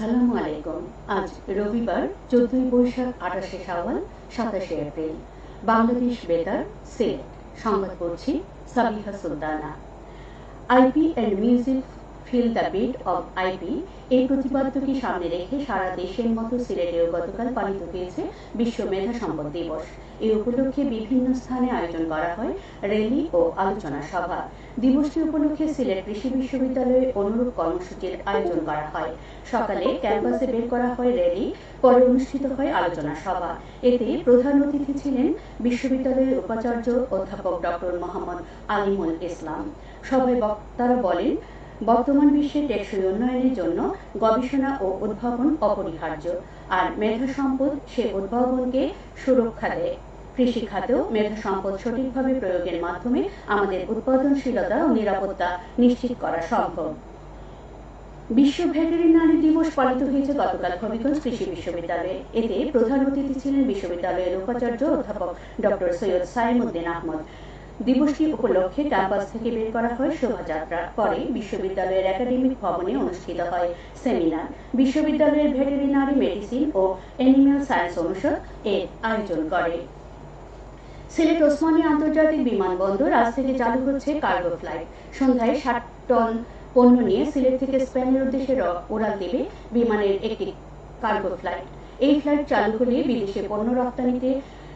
আসসালামু আলাইকুম। আজ রবিবার, চোদ্দই বৈশাখ, আঠাশে সাওয়াল সাতাশে এপ্রিল। বাংলাদেশ বেতার, সিলেট। সংবাদ পড়ছি Sabiha Sultana. IP and music feel the beat of IP এই প্রতিপাদ্যকে সামনে রেখে সারা দেশের মতো সিলেটেও গতকাল পালিত হয়েছে বিশ্ব মেধা সম্পদ দিবস। এই উপলক্ষে বিভিন্ন স্থানে আয়োজন করা হয় র্যালি ও আলোচনা সভা। দিবসটি উপলক্ষে সিলেট কৃষি বিশ্ববিদ্যালয়ে অনুরূপ কর্মসূচির আয়োজন করা হয়। সকালে ক্যাম্পাসে বের করা হয় র্যালি, পরে অনুষ্ঠিত হয় আলোচনা সভা। এতে প্রধান অতিথি ছিলেন বিশ্ববিদ্যালয়ের উপাচার্য অধ্যাপক ডক্টর মোহাম্মদ আলিমুল ইসলাম। সভায় বক্তারা বলেন বর্তমান বিশ্বে টেকসই উন্নয়নের জন্য গবেষণা ও উদ্ভাবন অপরিহার্য। আর মেধা সম্পদ সে উদ্ভাবনকে সুরক্ষা দেয়। কৃষি খাতেও মেধা সম্পদ সঠিকভাবে প্রয়োগের মাধ্যমে আমাদের উৎপাদনশীলতা ও নিরাপত্তা নিশ্চিত করা সম্ভব। বিশ্ব ভেটেরিনারি দিবস পালিত হয়েছে গতকাল হবিগঞ্জ কৃষি বিশ্ববিদ্যালয়ে। এতে প্রধান অতিথি ছিলেন বিশ্ববিদ্যালয়ের উপাচার্য অধ্যাপক ডক্টর সৈয়দ সাইমুদ্দিন আহমদ। দিবসটি উপলক্ষে ক্যাম্পাস থেকে বের করা হয় শোভাযাত্রা পরে বিশ্ববিদ্যালয়ের একাডেমিক ভবনে অনুষ্ঠিত হয় সেমিনার। বিশ্ববিদ্যালয়ের ভেটেরিনারি মেডিসিন ও এনিম্যাল সায়েন্স অনুষদ এর আয়োজন করে। সিলেট ওসমানী আন্তর্জাতিক বিমানবন্দর আজ থেকে চালু হচ্ছে কার্গো ফ্লাইট। সন্ধ্যায় ষাট টন পণ্য নিয়ে সিলেট থেকে স্পেনের উদ্দেশ্যে উড়াল দেবে বিমানের একটি কার্গো ফ্লাইট। এই ফ্লাইট চালু হলে বিদেশে পণ্য রপ্তানিতে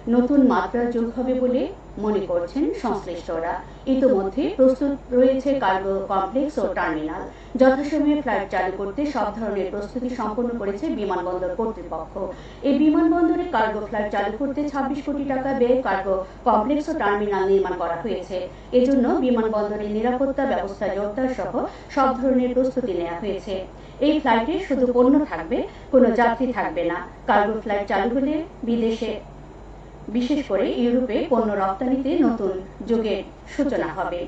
নতুন মাত্রা যোগ হবে বলে মনে করছেন সংশ্লিষ্টরা। ইতোমধ্যে প্রস্তুত রয়েছে কার্গো কমপ্লেক্স ও টার্মিনাল। যথাসময়ে ফ্লাইট চালু করতে সব ধরনের প্রস্তুতি সম্পন্ন করেছে বিমানবন্দর কর্তৃপক্ষ। এই বিমানবন্দরে কার্গো ফ্লাইট চালু করতে ছাব্বিশ কোটি টাকা ব্যয়ে কার্গো কমপ্লেক্স ও টার্মিনাল নির্মাণ করা হয়েছে। এজন্য বিমানবন্দরের নিরাপত্তা ব্যবস্থা জোরদার সহ সব ধরনের প্রস্তুতি নেওয়া হয়েছে। এই ফ্লাইটে শুধু পণ্য থাকবে, কোনো যাত্রী থাকবে না। কার্গো ফ্লাইট চালু হলে বিদেশে বিশেষ করে ইউরোপে পণ্য রপ্তানিতে নতুন যুগের সূচনা হবে।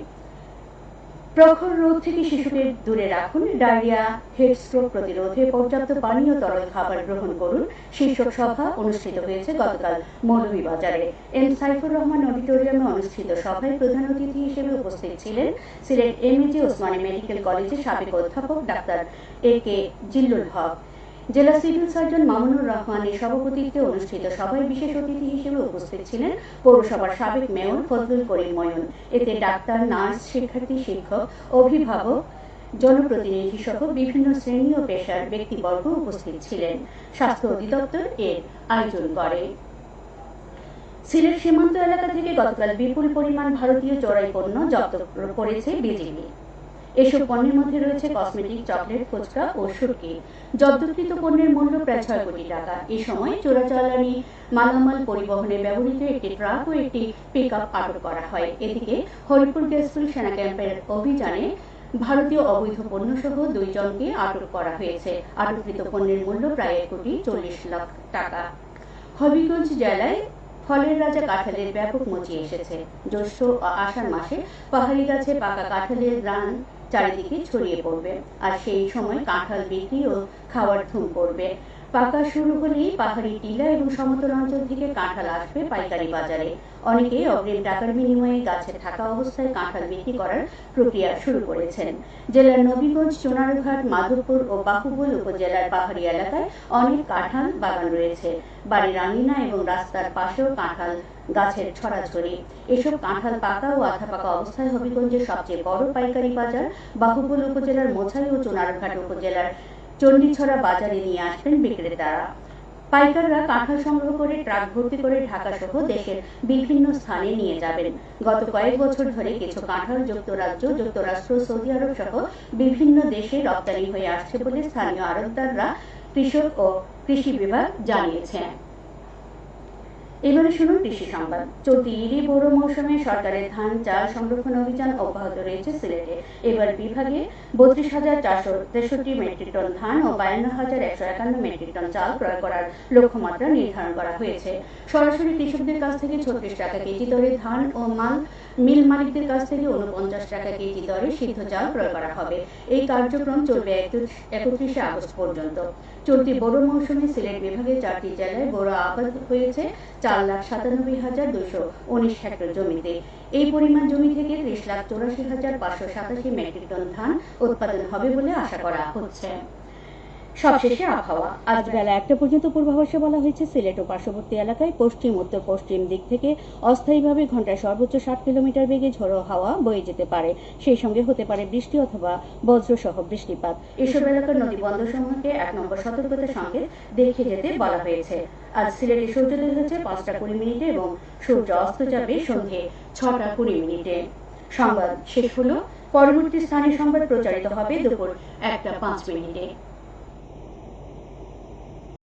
প্রখর রোগ থেকে শিশুকে দূরে রাখুন। ডায়রিয়া, হেড স্ট্রোক প্রতিরোধে পর্যাপ্ত পানীয় তরল খাবার গ্রহণ করুন। শীর্ষক সভা অনুষ্ঠিত হয়েছে গতকাল মৌলভীবাজারে। এম সাইফুর রহমান অডিটোরিয়ামে অনুষ্ঠিত সভায় প্রধান অতিথি হিসেবে উপস্থিত ছিলেন সিলেট এমএজি ওসমানী মেডিকেল কলেজের সাবেক অধ্যাপক ডাক্তার এ কে জিল্লুল হক। জেলা সিভিল সার্জন মামুনুর রহমানের সভাপতিত্বে অনুষ্ঠিত সভায় বিশেষ অতিথি হিসেবে উপস্থিত ছিলেন পৌরসভার সাবেক মেয়র ফজলুল করিম ময়ন এতে ডাক্তার, নার্স, শিক্ষার্থী, শিক্ষক, অভিভাবক, জনপ্রতিনিধি সহ বিভিন্ন শ্রেণি ও পেশার ব্যক্তিবর্গ উপস্থিত ছিলেন। স্বাস্থ্য অধিদপ্তর এর আয়োজন করে। সিলেট সীমান্ত এলাকা থেকে গতকাল বিপুল পরিমাণ ভারতীয় চোরাই পণ্য জব্দ করেছে বিজিবি। এসব পণ্যের মধ্যে রয়েছে কসমেটিক, চকলেট, ফুচকা ও সুরকি জব্দকৃত পণ্যের মূল্য প্রায় ছয় কোটি টাকা। এই সময় চোরাচালানি, মালামাল পরিবহনে ব্যবহৃত একটি ট্রাক ও একটি পিক আপ আটক করা হয়। এদিকে হরিপুর গ্যাসফুল সেনা ক্যাম্পের অভিযানে ভারতীয় অবৈধ পণ্য সহ দুইজনকে আটক করা হয়েছে। আটককৃত পণ্যের মূল্য প্রায় এক কোটি চল্লিশ লাখ টাকা। হবিগঞ্জ জেলায় ফলের রাজা কাঁঠালের ব্যাপক মচিয়ে এসেছে। জ্যৈষ্ঠ আষাঢ় মাসে পাহাড়ি গাছে পাকা কাঁঠালের রান চারিদিকে ছড়িয়ে পড়বে আর সেই সময় কাঁঠাল বিক্রি ও খাওয়ার ধুম পড়বে পাকা শুরু হলেই পাহাড়ি টিলা এবং সমতল অঞ্চল থেকে কাঁঠাল আসবে পাইকারি বাজারে। অনেকে অগ্রিম টাকার বিনিময়ে গাছে থাকা অবস্থায় কাঁঠাল বিক্রি করার প্রক্রিয়া শুরু করেছেন। জেলার নবীগঞ্জ চোনারঘাট মাধবপুর ও বাহুবল উপজেলার পাহাড়ি এলাকায় অনেক কাঁঠাল বাগান রয়েছে। বাড়ির আঙিনা এবং রাস্তার পাশেও কাঁঠাল গাছের ছড়াছড়ি। এসব কাঁঠাল পাকা ও আধা পাকা অবস্থায় হবিগঞ্জের সবচেয়ে বড় পাইকারি বাজার বাহুবল উপজেলার মোছাই ও চোনারঘাট উপজেলার চণ্ডীছড়া বাজারে নিয়ে আসবেন বিক্রেতারা। পাইকাররা কাঁঠাল সংগ্রহ করে, ট্রাক ভর্তি করে ঢাকা সহ দেশের বিভিন্ন স্থানে নিয়ে যাবেন। গত কয়েক বছর ধরে কিছু কাঁঠাল যুক্তরাজ্য, যুক্তরাষ্ট্র, সৌদি আরব সহ বিভিন্ন দেশে রপ্তানি হয়ে আসছে বলে স্থানীয় আড়তদাররা কৃষক ও কৃষি বিভাগ জানিয়েছেন এবারে শুনুন কৃষি সংবাদ। চলতি ইরি বড় মৌসুমে সরকারের ধান, চাল সংরক্ষণ অভিযান অব্যাহত রয়েছে সিলেটে। এবার বিভাগে বত্রিশ হাজার চারশো তেষট্টি মেট্রিক টন ধান ও বায়ান্ন হাজার একশো একান্ন মেট্রিক টন চাল ক্রয় করার লক্ষ্যমাত্রা নির্ধারণ করা হয়েছে। সরাসরি কৃষকদের কাছ থেকে ছত্রিশ টাকা কেজি দরে ধান ও মাল, মিল মালিকদের কাছ থেকে উনপঞ্চাশ টাকা কেজি দরে সিদ্ধ চাল ক্রয় করা হবে। এই কার্যক্রম চলবে একত্রিশে আগস্ট পর্যন্ত। চলতি বড় মৌসুমে সিলেট বিভাগে চারটি জেলায় বড় আবাদ হয়েছে। চার লাখ সাতানব্বই হাজার দুশো উনিশ হেক্টর জমিতে। এই পরিমাণ জমি থেকে ত্রিশ লাখ চৌরাশি হাজার পাঁচশো সাতাশি মেট্রিক টন ধান উৎপাদন হবে বলে আশা করা হচ্ছে। সবশেষে আবহাওয়া। আজ বেলা একটা পর্যন্ত পূর্বাভাসে বলা হয়েছে, সিলেট ও পার্শ্ববর্তী এলাকায় পশ্চিম, উত্তর, পশ্চিম দিক থেকে অস্থায়ীভাবে ঘন্টায় সর্বোচ্চ ষাট কিলোমিটার বেগে ঝোড়ো হাওয়া বয়ে যেতে পারে। সেই সঙ্গে হতে পারে বৃষ্টি অথবা বজ্রসহ বৃষ্টিপাত। এসব এলাকার নদী বন্দরসমূহকে এক নম্বর সতর্কতার সঙ্গে দেখে যেতে বলা হয়েছে। আজ সিলেটে সূর্যোদয় হচ্ছে পাঁচটা কুড়ি মিনিটে এবং সূর্য অস্ত যাবে সন্ধে ছটা কুড়ি মিনিটে। সংবাদ শেষ হলো। পরবর্তী স্থানীয় সংবাদ প্রচারিত হবে দুপুর একটা পাঁচ মিনিটে।